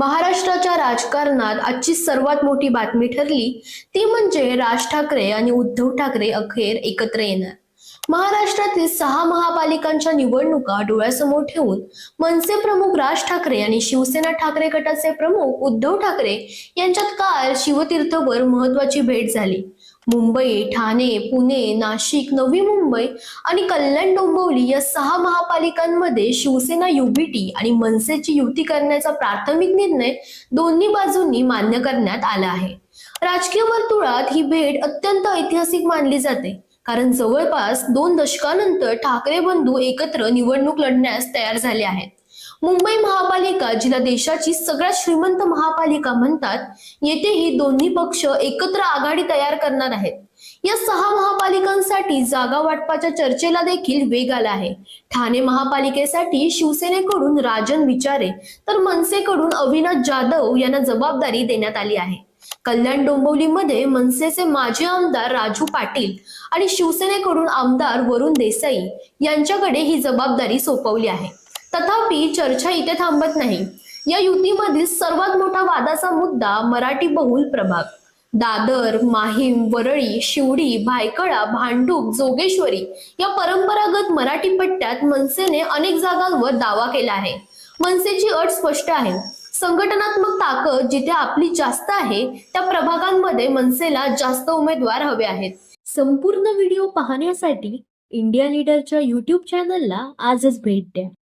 महाराष्ट्राच्या राजकारणात आजची सर्वात मोठी बातमी ठरली ती म्हणजे राज ठाकरे आणि उद्धव ठाकरे अखेर एकत्र येणार. महाराष्ट्रातील सहा महापालिकांच्या निवडणुका डोळ्यासमोर ठेवून मनसे प्रमुख राज ठाकरे आणि शिवसेना ठाकरे गटाचे प्रमुख उद्धव ठाकरे यांच्यात काल शिवतीर्थवर महत्वाची भेट झाली. मुंबई ठाणे पुणे नाशिक नवी मुंबई आणि कल्याण डोंबिवली या सहा महापालिकांमध्ये शिवसेना युबीटी आणि मनसेची युती करण्याचा प्राथमिक निर्णय दोन्ही बाजूंनी मान्य करण्यात आला आहे. राजकीय वर्तुळात ही भेट अत्यंत ऐतिहासिक मानली जाते. कारण जवळपास दोन दशकानंतर ठाकरे बंधू एकत्र निवडणूक लढण्यास तयार झाले आहेत. मुंबई महापालिका जिला देशाची सगळ्यात श्रीमंत महापालिका म्हणतात येथेही दोन्ही पक्ष एकत्र आघाडी तयार करणार आहेत. या सहा महापालिकांसाठी जागा वाटपाच्या चर्चेला देखील वेग आला आहे. ठाणे महापालिकेसाठी शिवसेनेकडून राजन विचारे तर मनसेकडून अविनाश जाधव यांना जबाबदारी देण्यात आली आहे. कल्याण डोंबिवलीमध्ये मनसेचे माजी आमदार राजू पाटील आणि शिवसेनेकडून आमदार वरुण देसाई यांच्याकडे ही जबाबदारी सोपवली आहे. तथापि चर्चा इथे थांबत नाही. या युतीमधील सर्वात मोठा वादाचा मुद्दा मराठी बहुल प्रभाग. दादर माहीम वरळी शिवडी भायखळा भांडूप जोगेश्वरी या परंपरागत मराठी पट्ट्यात मनसेने अनेक जागांवर दावा केला आहे. मनसेची अट स्पष्ट आहे. संघटनात्मक ताकद जिथे आपली जास्त आहे त्या प्रभागांमध्ये मनसेला जास्त उमेदवार हवे आहेत. संपूर्ण व्हिडिओ पाहण्यासाठी इंडिया लीडरच्या युट्यूब चॅनलला आजच भेट द्या.